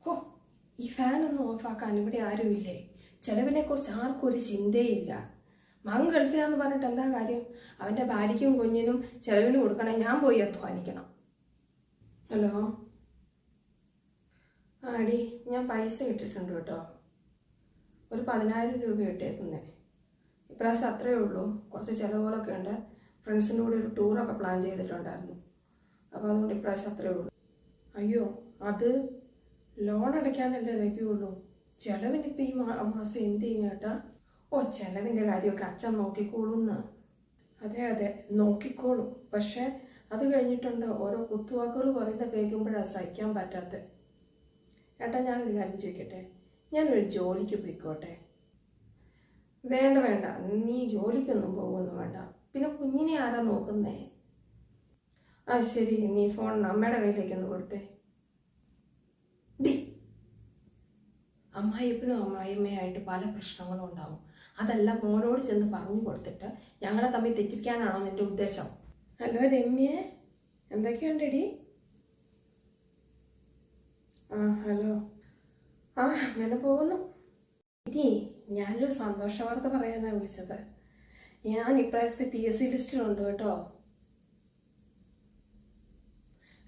ഹോ ഈ ഫാനൊന്നും ഓഫാക്കാൻ ഇവിടെ ആരുമില്ലേ? ചെലവിനെ കുറിച്ച് ആർക്കും ഒരു ചിന്തയില്ല. മകൻ ഗൾഫിലാന്ന് പറഞ്ഞിട്ട് എന്താ കാര്യം? അവന്റെ ഭാര്യയ്ക്കും കുഞ്ഞിനും ചെലവിന് കൊടുക്കണേ ഞാൻ പോയി അധ്വാനിക്കണം. ഹലോ? ആടി ഞാൻ പൈസ ഇട്ടിട്ടുണ്ട് കേട്ടോ. ഒരു പതിനായിരം രൂപ ഇട്ടേക്കുന്നേ. ഇപ്രാവശ്യം അത്രയേ ഉള്ളൂ. കുറച്ച് ചിലവുകളൊക്കെ ഉണ്ട്. ഫ്രണ്ട്സിന്റെ കൂടെ ഒരു ടൂറൊക്കെ പ്ലാൻ ചെയ്തിട്ടുണ്ടായിരുന്നു. അപ്പോൾ അതുകൊണ്ട് ഇപ്രാവശ്യം അത്രയേ ഉള്ളൂ. അയ്യോ അത് ലോൺ അടയ്ക്കാനല്ലേ ഇതൊക്കെയുള്ളൂ ചിലവിനിപ്പോൾ ഈ മാസം എന്ത് ചെയ്യും ചേട്ടാ ഓ ചിലവിന്റെ കാര്യമൊക്കെ അച്ഛൻ നോക്കിക്കോളൂന്ന്. അതെ അതെ നോക്കിക്കോളും. പക്ഷേ അത് കഴിഞ്ഞിട്ടുണ്ട് ഓരോ കുത്തുവാക്കുകൾ പറയുന്നത് കേൾക്കുമ്പോഴാണ് സഹിക്കാൻ പറ്റാത്തത് ഏട്ടാ ഞാനൊരു കാര്യം ചോദിക്കട്ടെ? ഞാനൊരു ജോലിക്ക് പോയിക്കോട്ടെ? വേണ്ട വേണ്ട. നീ ജോലിക്കൊന്നും പോകുമെന്ന് വേണ്ട. പിന്നെ കുഞ്ഞിനെ ആരാ നോക്കുന്നേ? ആ ശരി. നീ ഫോൺ അമ്മയുടെ കയ്യിലേക്കൊന്ന് കൊടുത്തേ. അമ്മായിപ്പനും അമ്മായിമ്മയായിട്ട് പല പ്രശ്നങ്ങളും ഉണ്ടാവും. അതെല്ലാം മോനോട് ചെന്ന് പറഞ്ഞു കൊടുത്തിട്ട് ഞങ്ങളെ തമ്മിൽ തെറ്റിക്കാനാണോ നിന്റെ ഉദ്ദേശം? ഹലോ രമ്യേ. എന്തൊക്കെയുണ്ടെടി? ആ ഹലോ. ആ അങ്ങനെ പോകുന്നു. ഇനി ഞാനൊരു സന്തോഷ വാർത്ത പറയാനാണ് വിളിച്ചത്. ഞാൻ ഇപ്രാവശ്യത്തെ പി എസ് സി ലിസ്റ്റിലുണ്ട് കേട്ടോ.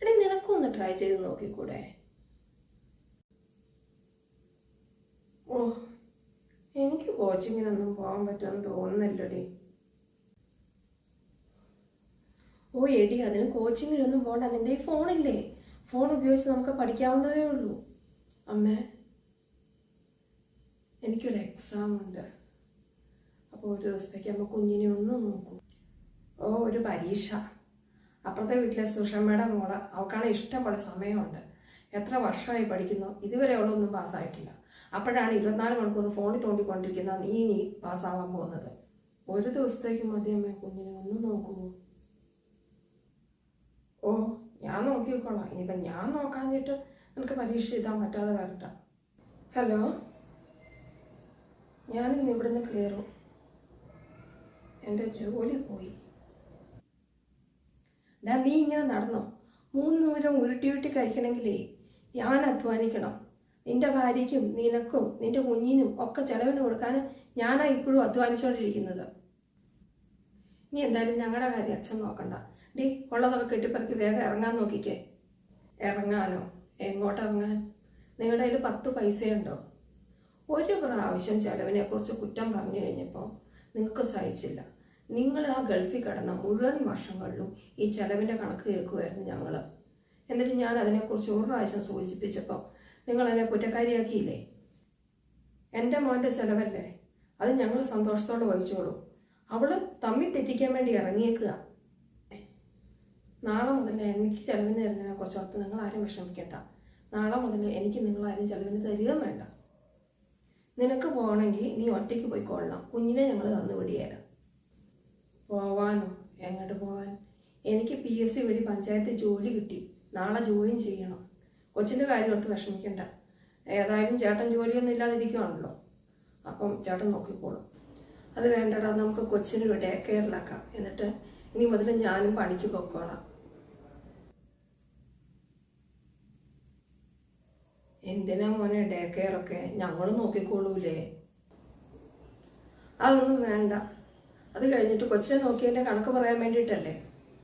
എടി നിനക്കൊന്ന് ട്രൈ ചെയ്ത് നോക്കിക്കൂടെ ഓ എനിക്ക് കോച്ചിങ്ങിനൊന്നും പോകാൻ പറ്റുമെന്ന് തോന്നുന്നില്ലടി. ഓ എടി അതിന് കോച്ചിങ്ങിനൊന്നും പോകണ്ട അതിന്റെ ഈ ഫോണില്ലേ? ഫോൺ ഉപയോഗിച്ച് നമുക്ക് പഠിക്കാവുന്നതേ ഉള്ളൂ. അമ്മേ എനിക്കൊരു എക്സാം ഉണ്ട്. അപ്പോൾ ഒരു ദിവസത്തേക്ക് അമ്മ കുഞ്ഞിനെ ഒന്ന് നോക്കും. ഓ ഒരു പരീക്ഷ. അപ്പുറത്തെ വീട്ടിലെ സുഷമ്മയുടെ മോൾ അവൾക്കാണ് ഇഷ്ടംപോലെ സമയമുണ്ട്. എത്ര വർഷമായി പഠിക്കുന്നു? ഇതുവരെ അവളൊന്നും പാസ്സായിട്ടില്ല. അപ്പോഴാണ് ഇരുപത്തിനാല് മണിക്കൂർ ഫോണിൽ തോണ്ടിക്കൊണ്ടിരിക്കുന്ന നീ നീ പാസ്സാവാൻ പോകുന്നത്. ഒരു ദിവസത്തേക്ക് മതിയമ്മേ കുഞ്ഞിനെ ഒന്ന് നോക്കൂ. ഓ ഞാൻ നോക്കിക്കോളാം. ഇനിയിപ്പം ഞാൻ നോക്കാഞ്ഞിട്ട് നിനക്ക് പരീക്ഷ എഴുതാൻ പറ്റാതെ വരട്ട ഹലോ? ഞാനിന്ന് ഇവിടുന്ന് കയറും എന്റെ ജോലി പോയി. ഡാ നീ ഇങ്ങനെ നടന്നോ? മൂന്ന് ദൂരം ഉരുട്ടി ഉരുട്ടി കഴിക്കണമെങ്കിലേ ഞാൻ അധ്വാനിക്കണം. നിന്റെ ഭാര്യയ്ക്കും നിനക്കും നിന്റെ കുഞ്ഞിനും ഒക്കെ ചെലവിന് കൊടുക്കാൻ ഞാനാ ഇപ്പോഴും അധ്വാനിച്ചുകൊണ്ടിരിക്കുന്നത് നീ എന്തായാലും ഞങ്ങളുടെ കാര്യം അച്ഛൻ നോക്കണ്ട. ഡി ഉള്ളതൊക്കെ കെട്ടിപ്പറക്കി വേഗം ഇറങ്ങാൻ നോക്കിക്കേ. ഇറങ്ങാനോ? എങ്ങോട്ട് ഇറങ്ങാൻ നിങ്ങളുടെ കയ്യിൽ പത്ത് പൈസയുണ്ടോ? ഒരു പ്രാവശ്യം ചെലവിനെ കുറിച്ച് കുറ്റം പറഞ്ഞു കഴിഞ്ഞപ്പോൾ നിങ്ങൾക്ക് സഹിച്ചില്ല. നിങ്ങൾ ആ ഗൾഫിൽ കിടന്ന മുഴുവൻ വർഷങ്ങളിലും ഈ ചെലവിന്റെ കണക്ക് കേൾക്കുമായിരുന്നു ഞങ്ങൾ എന്നിട്ട് ഞാൻ അതിനെക്കുറിച്ച് ഒരു പ്രാവശ്യം സൂചിപ്പിച്ചപ്പോൾ നിങ്ങൾ എന്നെ കുറ്റക്കാരിയാക്കിയില്ലേ? എന്റെ മോന്റെ ചെലവല്ലേ? അത് ഞങ്ങൾ സന്തോഷത്തോടെ വഹിച്ചോളൂ. അവൾ തമ്മി തെറ്റിക്കാൻ വേണ്ടി ഇറങ്ങിയേക്കുക. നാളെ മുതൽ എനിക്ക് ചെലവിന് തരുന്നതിനെ കുറിച്ച് ഓർത്ത് നിങ്ങൾ ആരും വിഷമിക്കേണ്ട. നാളെ മുതൽ എനിക്ക് നിങ്ങൾ ആരും ചെലവിന് തരികയും വേണ്ട. നിനക്ക് പോകണമെങ്കിൽ നീ ഒറ്റയ്ക്ക് പോയിക്കൊള്ളണം കുഞ്ഞിനെ ഞങ്ങൾ തന്നു വിടിയേരാം പോവാനോ? എങ്ങോട്ട് പോവാൻ? എനിക്ക് പി എസ് സി വഴി പഞ്ചായത്ത് ജോലി കിട്ടി. നാളെ ജോയിൻ ചെയ്യണം. കൊച്ചിന്റെ കാര്യം ഓർത്ത് വിഷമിക്കണ്ട. ഏതായാലും ചേട്ടൻ ജോലിയൊന്നും ഇല്ലാതിരിക്കുവാണല്ലോ. അപ്പം ചേട്ടൻ നോക്കിക്കോളും. അത് വേണ്ടടാ നമുക്ക് കൊച്ചിന് ഡേ കെയറിലാക്കാം എന്നിട്ട് ഇനി മുതൽ ഞാനും പണിക്ക് പൊക്കോളാം. എന്തിനാ മോനെ ഡേ കെയറൊക്കെ ഞങ്ങൾ നോക്കിക്കോളൂലേ അതൊന്നും വേണ്ട. അത് കഴിഞ്ഞിട്ട് കൊച്ചിനെ നോക്കിയതിന്റെ കണക്ക് പറയാൻ വേണ്ടിയിട്ടല്ലേ?